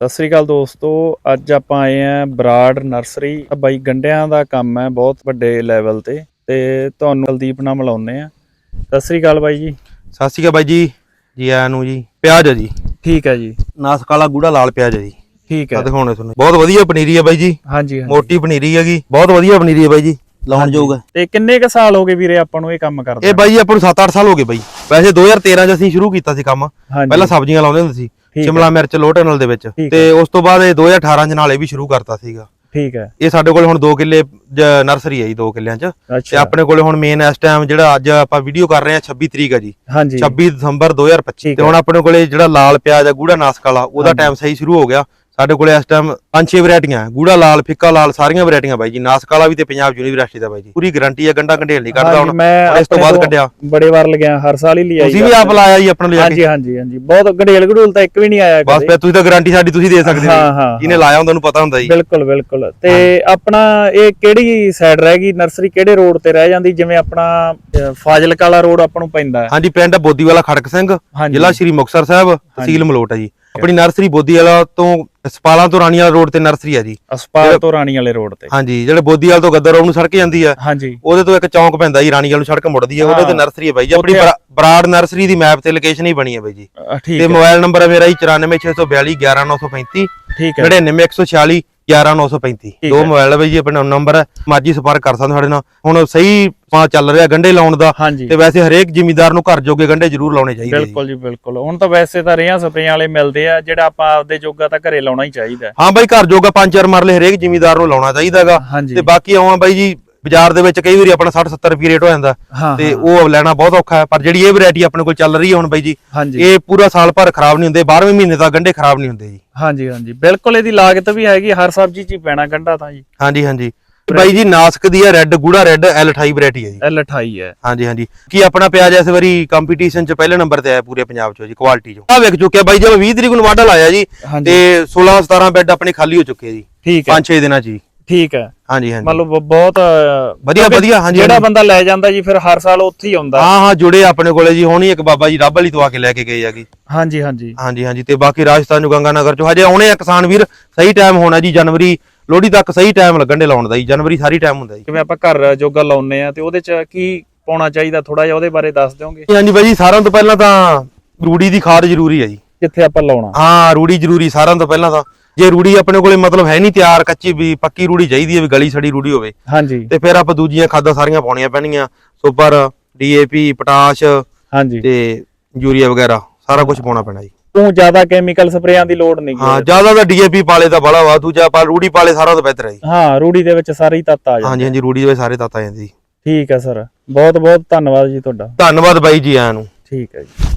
ਸਤਿ ਸ੍ਰੀ ਅਕਾਲ ਦੋਸਤੋ ਅੱਜ ਆਪਾਂ ਆਏ ਆਂ ਬਰਾੜ ਨਰਸਰੀ। ਬਾਈ ਗੰਡਿਆਂ ਦਾ ਕੰਮ ਹੈ ਬਹੁਤ ਵੱਡੇ ਲੈਵਲ ਤੇ ਤੇ ਤੁਹਾਨੂੰ ਕੁਲਦੀਪ ਨਾਲ ਮਿਲਾਉਂਦੇ ਆ ਸਤਿ ਸ੍ਰੀ ਅਕਾਲ ਬਾਈ ਜੀ। ਸਤਿ ਸ਼੍ਰੀ ਅਕਾਲ ਬਾਈ ਜੀ। ਜੀ ਆਇਆਂ ਨੂੰ ਜੀ। ਪਿਆਜ਼ ਆ ਜੀ। ਠੀਕ ਹੈ ਜੀ। ਨਾਸ ਕਾਲਾ ਗੂੜਾ ਲਾਲ ਪਿਆਜ਼ ਆ ਜੀ। ਠੀਕ ਆ ਹੈ ਦਿਖਾਉਣੇ ਤੁਹਾਨੂੰ। ਬਹੁਤ ਵਧੀਆ ਪਨੀਰੀ ਆ ਬਾਈ ਜੀ। ਹਾਂਜੀ ਹਾਂਜੀ। ਮੋਟੀ ਪਨੀਰੀ ਹੈਗੀ। ਬਹੁਤ ਵਧੀਆ ਪਨੀਰੀ ਆ ਬਾਈ ਜੀ। ਲਾਉਣ ਯੋਗ ਹੈ। ਤੇ ਕਿੰਨੇ ਕ ਸਾਲ ਹੋ ਗਏ ਵੀਰੇ ਆਪਾਂ ਨੂੰ ਇਹ ਕੰਮ ਕਰਦੇ ਇਹ ਬਾਈ ਜੀ ਆਪਾਂ ਨੂੰ 7-8 ਸਾਲ ਹੋ ਗਏ ਬਾਈ। ਵੈਸੇ 2013 ਚ ਅਸੀਂ ਸ਼ੁਰੂ ਕੀਤਾ ਸੀ ਕੰਮ। ਹਾਂਜੀ। ਪਹਿਲਾਂ ਸਬਜ਼ੀਆਂ ਲਾਉਂਦੇ ਹੁੰਦੇ ਸੀ। ਹੈ। ਸ਼ਿਮਲਾ ਮਿਰਚ ਲੋਹ ਟਨਲ ਦੇ ਵਿੱਚ। ਤੇ ਉਸ ਤੋਂ ਬਾਅਦ ਇਹ 2018 ਚ ਨਾਲ ਇਹ ਵੀ ਸ਼ੁਰੂ ਕਰਤਾ ਸੀਗਾ। ਠੀਕ ਹੈ। ਇਹ ਸਾਡੇ ਕੋਲ ਹੁਣ 2 ਕਿੱਲੇ ਨਰਸਰੀ ਹੈ ਜੀ 2 ਕਿੱਲਿਆਂ ਚ। ਤੇ ਆਪਣੇ ਕੋਲੇ ਹੁਣ ਮੇਨ ਇਸ ਟਾਈਮ ਜਿਹੜਾ ਅੱਜ ਆਪਾਂ ਵੀਡੀਓ ਕਰ ਰਹੇ ਹਾਂ 26 ਤਰੀਕ ਹੈ ਜੀ। ਹਾਂਜੀ। 26 ਦਸੰਬਰ 2025 ਠੀਕ ਤੇ ਹੁਣ ਆਪਣੇ ਕੋਲੇ ਜਿਹੜਾ ਲਾਲ ਪਿਆਜ਼ ਆ ਗੂੜਾ ਨਾਸਕ ਵਾਲਾ ਉਹਦਾ। ਟਾਈਮ ਸਹੀ ਸ਼ੁਰੂ ਹੋ ਗਿਆ। ਸਾਡੇ ਕੋਲੇ ਇਸ ਟਾਈਮ ਪੰਜ ਛੇ ਵੈਰਾਈਟੀਆਂ। ਗੂੜਾ ਲਾਲ ਫਿੱਕਾ ਲਾਲ ਸਾਰੀਆਂ ਵੈਰਾਈਟੀਆਂ ਬਾਈ ਜੀ। ਨਾਸਕ ਵਾਲਾ ਵੀ ਤੇ ਪੰਜਾਬ ਯੂਨੀਵਰਸਿਟੀ ਦਾ ਬਾਈ ਜੀ। ਪੂਰੀ ਗਾਰੰਟੀ ਹੈ ਗੰਡਾ ਕੰਢੇਲ ਨਹੀਂ ਕੱਢਦਾ ਹੁਣ। ਮੈਂ ਇਸ ਤੋਂ ਬਾਅਦ ਕੱਢਿਆ। ਬੜੇ ਵਾਰ ਲਗਿਆ ਹਰ ਸਾਲ ਹੀ ਲਿਆਈ ਤੁਸੀਂ ਵੀ ਆਪ ਲਾਇਆ ਜੀ ਆਪਣਾ ਲਿਆ ਹਾਂਜੀ ਕੇ। ਹਾਂਜੀ ਹਾਂਜੀ ਬਹੁਤ ਗੜੇਲ ਗੜੂਲ ਤਾਂ ਇੱਕ ਵੀ ਨਹੀਂ ਆਇਆ ਬਸ ਫਿਰ ਤੁਸੀਂ ਤਾਂ ਗਾਰੰਟੀ ਸਾਡੀ ਤੁਸੀਂ ਦੇ ਸਕਦੇ ਹਾਂ, ਹੋ ਹਾਂ, ਜਿਹਨੇ ਲਾਇਆ ਹੁੰਦਾ ਉਹਨੂੰ ਪਤਾ ਹੁੰਦਾ ਜੀ। ਬਿਲਕੁਲ ਬਿਲਕੁਲ। ਤੇ ਆਪਣਾ ਇਹ ਕਿਹੜੀ ਸਾਈਡ ਰਹਿ ਗਈ? ਨਰਸਰੀ ਕਿਹੜੇ ਰੋਡ ਤੇ ਰਹਿ ਜਾਂਦੀ? ਜਿਵੇਂ ਆਪਣਾ ਫਾਜ਼ਿਲਕਾ ਵਾਲਾ ਰੋਡ ਆਪਾਂ ਨੂੰ ਪੈਂਦਾ ਹਾਂਜੀ ਪਿੰਡ ਬੋਦੀਵਾਲਾ ਖੜਕ ਸਿੰਘ ਜ਼ਿਲ੍ਹਾ ਸ਼੍ਰੀ ਮੁਕਤਸਰ ਸਾਹਿਬ ਤਹਿਸੀਲ ਮਲੋਟ ਹੈ ਜੀ। ਆਪਣੀ ਨਰਸਰੀ ਬੋਦੀਵਾਲਾ ਤੋਂ ਸਪਾਲਾ ਤੋਂ ਰਾਣੀਵਾਲਾ ਰੋਡ ਤੇ ਨਰਸਰੀ ਹੈ ਜੀ। ਅਸਪਾਲ ਤੋਂ ਰਾਣੀ ਵਾਲੇ ਰੋਡ ਤੇ। ਹਾਂਜੀ ਜਿਹੜੇ ਬੋਦੀਵਾਲ ਤੋਂ ਗੱਦਰ ਰੋਡ ਨੂੰ ਸੜਕ ਜਾਂਦੀ ਹੈ ਹਾਂਜੀ। ਉਹਦੇ ਤੋਂ ਇੱਕ ਚੌਂਕ ਪੈਂਦਾ ਜੀ ਰਾਣੀਵਾਲ ਨੂੰ ਸੜਕ ਮੁੜਦੀ ਹੈ ਉਹਦੇ ਤੇ। ਨਰਸਰੀ ਹੈ ਬਾਈ ਜੀ। ਆਪਣੀ ਬਰਾੜ ਨਰਸਰੀ ਦੀ ਮੈਪ ਤੇ ਲੋਕੇਸ਼ਨ ਹੀ ਬਣੀ ਹੈ ਬਾਈ ਜੀ। ਤੇ ਮੋਬਾਈਲ ਨੰਬਰ ਹੈ ਮੇਰਾ ਜੀ 94642 11935 ਠੀਕ ਹੈ। 99146 11935. ਠੀਕ ਦੋ। ਮੋਬਾਈਲ ਹੈ ਬਾਈ ਜੀ ਆਪਣਾ ਨੰਬਰ ਹੈ ਮਾਜੀ ਸੰਪਰਕ ਕਰ ਸਕਦੇ ਸਾਡੇ ਨਾਲ। ਹੁਣ ਸਹੀ ਪਾ ਚੱਲ ਰਿਹਾ ਗੰਡੇ ਲਾਉਣ ਦਾ। ਤੇ ਵੈਸੇ ਹਰੇਕ ਜ਼ਿਮੀਦਾਰ ਨੂੰ ਘਰ ਜੋਗੇ ਗੰਡੇ ਜ਼ਰੂਰ ਲਾਉਣੇ ਚਾਹੀਦੇ ਬਿਲਕੁਲ ਜੀ ਬਿਲਕੁਲ। ਹੁਣ ਤਾਂ ਵੈਸੇ ਤਾਂ ਰੇਹਾਂ ਸਪਰੇਆਂ ਵਾਲੇ ਮਿਲਦੇ ਆ ਜਿਹੜਾ ਆਪਾਂ ਆਪਦੇ ਜੋਗਾ ਤਾਂ ਘਰੇ ਲਾਉਣਾ ਹੀ ਚਾਹੀਦਾ। ਹੈ। ਬਾਈ ਘਰ ਜੋਗਾ ਪੰਜ ਚਾਰ ਮਰਲੇ ਹਰੇਕ ਜ਼ਿਮੀਦਾਰ ਨੂੰ ਲਾਉਣਾ ਚਾਹੀਦਾਗਾ। ਤੇ ਬਾਕੀ ਆਵਾਂ ਬਾਈ ਜੀ ਬਾਜ਼ਾਰ ਦੇ ਵਿੱਚ ਕਈ ਵਾਰੀ ਆਪਣਾ 60 70 ਰੁਪਏ ਰੇਟ ਹੋ ਜਾਂਦਾ। ਤੇ ਉਹ ਲੈਣਾ ਬਹੁਤ ਔਖਾ ਹੈ ਪਰ ਜਿਹੜੀ ਇਹ ਵੈਰਾਈਟੀ ਆਪਣੇ ਕੋਲ ਚੱਲ ਰਹੀ ਹੈ ਹੁਣ ਬਾਈ ਜੀ ਇਹ ਪੂਰਾ ਸਾਲ ਭਰ ਖਰਾਬ ਨਹੀਂ ਹੁੰਦੇ 12ਵੇਂ ਮਹੀਨੇ ਤੱਕ ਗੰਡੇ ਖਰਾਬ ਨਹੀਂ ਹੁੰਦੇ ਜੀ। ਹਾਂਜੀ ਹਾਂਜੀ। ਬਿਲਕੁਲ ਇਹਦੀ ਲਾਗਤ ਵੀ ਹੈਗੀ ਹਰ ਸਬਜ਼ੀ 'ਚ ਹੀ ਪੈਣਾ ਗੰਢਾ ਤਾਂ ਜੀ। ਹਾਂਜੀ ਹਾਂਜੀ। ਬਾਈ ਜੀ ਨਾਸਕ ਦੀ ਹੈ ਰੈੱਡ ਗੂੜਾ ਰੈੱਡ L28 ਵੈਰਾਈਟੀ ਹੈ ਜੀ। ਇਹ ਲਠਾਈ ਹੈ। ਹਾਂਜੀ ਹਾਂਜੀ। ਕੀ ਆਪਣਾ ਪਿਆਜ਼ ਇਸ ਵਾਰੀ ਕੰਪੀਟੀਸ਼ਨ ਚ ਪਹਿਲੇ ਨੰਬਰ ਤੇ ਆਇਆ ਪੂਰੇ ਪੰਜਾਬ ਚੋਂ ਜੀ ਕੁਆਲਿਟੀ ਚੋਂ। ਆ ਵੇਖ ਚੁੱਕਿਆ ਬਾਈ ਜੀ 20 ਤਰੀਕ ਨੂੰ ਵਾਢਾ ਲਾਇਆ ਜੀ ਤੇ 16 17 ਬੈੱਡ ਆਪਣੇ ਖਾਲੀ ਹੋ ਚੁੱਕੇ ਜੀ। ਠੀਕ ਹੈ। 5-6 ਦਿਨਾਂ ਚ ਜੀ। ਠੀਕ ਹੈ। ਹਾਂਜੀ ਹਾਂਜੀ। ਮੰਨ ਲਓ ਬ- ਬਹੁਤ ਵਧੀਆ ਵਧੀਆ ਹਾਂਜੀ ਜਿਹੜਾ। ਬੰਦਾ ਲੈ ਜਾਂਦਾ ਜੀ ਫਿਰ ਹਰ ਸਾਲ ਉੱਥੇ ਹੀ ਆਉਂਦਾ। ਹਾਂ ਹਾਂ ਜੁੜੇ ਆਪਣੇ ਕੋਲੇ ਜੀ ਹੋਣੀ ਇੱਕ ਬਾਬਾ ਜੀ ਰੱਬ ਵਾਲੀ ਤੋਂ ਆ ਕੇ ਲੈ ਕੇ ਗਏ ਆਗੀ ਹਾਂਜੀ ਹਾਂਜੀ। ਹਾਂਜੀ ਹਾਂਜੀ ਤੇ ਬਾਕੀ ਰਾਜਸਥਾਨ ਨੂੰ ਗੰਗਾ ਨਗਰ ਚੋਂ ਹਜੇ ਆਉਣੇ ਆ ਕਿਸਾਨ ਵੀਰ ਸਹੀ ਟਾਈਮ ਹੋਣਾ ਜੀ ਜਨਵਰੀ ਲੋਹੜੀ ਤੱਕ ਸਹੀ ਟਾਈਮ ਲੱਗਣ ਦੇ ਲਾਉਣ ਦਾ ਜੀ ਜਨਵਰੀ ਸਾਰੀ ਟਾਈਮ ਹੁੰਦਾ ਜੀ। ਜਿਵੇਂ ਆਪਾਂ ਘਰ ਜੋਗਾ ਲਾਉਨੇ ਆ ਤੇ ਉਹਦੇ 'ਚ ਕੀ ਪਾਉਣਾ ਚਾਹੀਦਾ ਥੋੜਾ ਜਿਹਾ ਉਹਦੇ ਬਾਰੇ ਦੱਸ ਦਿਓਗੇ? ਹਾਂਜੀ ਬਾਈ ਜੀ ਸਾਰਿਆਂ ਤੋਂ ਪਹਿਲਾਂ ਤਾਂ ਰੂੜੀ ਦੀ ਖਾਦ ਜ਼ਰੂਰੀ ਹੈ ਜੀ। ਕਿੱਥੇ ਆਪਾਂ ਲਾਉਣਾ। ਹਾਂ ਰੂੜੀ ਜ਼ਰੂਰੀ ਸਾਰਿਆਂ ਤੋਂ ਪਹਿਲਾਂ ਤਾਂ। ਜੇ ਰੂੜੀ ਆਪਣੇ ਕੋਲੇ ਮਤਲਬ ਹੈ ਨਹੀਂ ਤਿਆਰ ਕੱਚੀ ਵੀ ਪੱਕੀ ਰੂੜੀ ਚਾਹੀਦੀ ਹੈ ਵੀ ਗਲੀ ਸੜੀ ਰੂੜੀ ਹੋਵੇ ਹਾਂਜੀ। ਤੇ ਫਿਰ ਆਪਾਂ ਦੂਜੀਆਂ ਖਾਦਾਂ ਸਾਰੀਆਂ ਪਾਉਣੀਆਂ ਪੈਣਗੀਆਂ ਸੁਪਰ ਡੀਏਪੀ ਪੋਟਾਸ਼ ਹਾਂਜੀ। ਤੇ ਯੂਰੀਆ ਵਗੈਰਾ ਸਾਰਾ ਕੁਝ ਪਾਉਣਾ ਪੈਣਾ ਜੀ। ਤੂੰ ਜ਼ਿਆਦਾ ਕੈਮੀਕਲ ਸਪਰੇਆਂ ਦੀ ਲੋੜ ਨਹੀਂ ਹਾਂ ਜ਼ਿਆਦਾ ਤਾਂ ਡੀਏਪੀ ਪਾਲੇ ਤਾਂ ਬੜਾ ਵਾ ਦੂਜਾ ਪਾ ਰੂੜੀ ਪਾਲੇ ਸਾਰਾ ਤੋਂ ਬਿਹਤਰ ਹੈ ਜੀ। ਹਾਂ ਰੂੜੀ ਦੇ ਵਿੱਚ ਸਾਰੇ ਹੀ ਤੱਤ ਆ ਜਾਂਦੇ ਹਾਂਜੀ ਹਾਂਜੀ ਰੂੜੀ ਦੇ ਵਿੱਚ ਸਾਰੇ ਤੱਤ ਆ ਜਾਂਦੇ ਜੀ। ਠੀਕ ਹੈ ਸਰ। ਬਹੁਤ ਬਹੁਤ ਧੰਨਵਾਦ ਜੀ ਤੁਹਾਡਾ। ਧੰਨਵਾਦ ਬਾਈ ਜੀ ਆਇਆਂ ਨੂੰ। ਠੀਕ ਹੈ ਜੀ।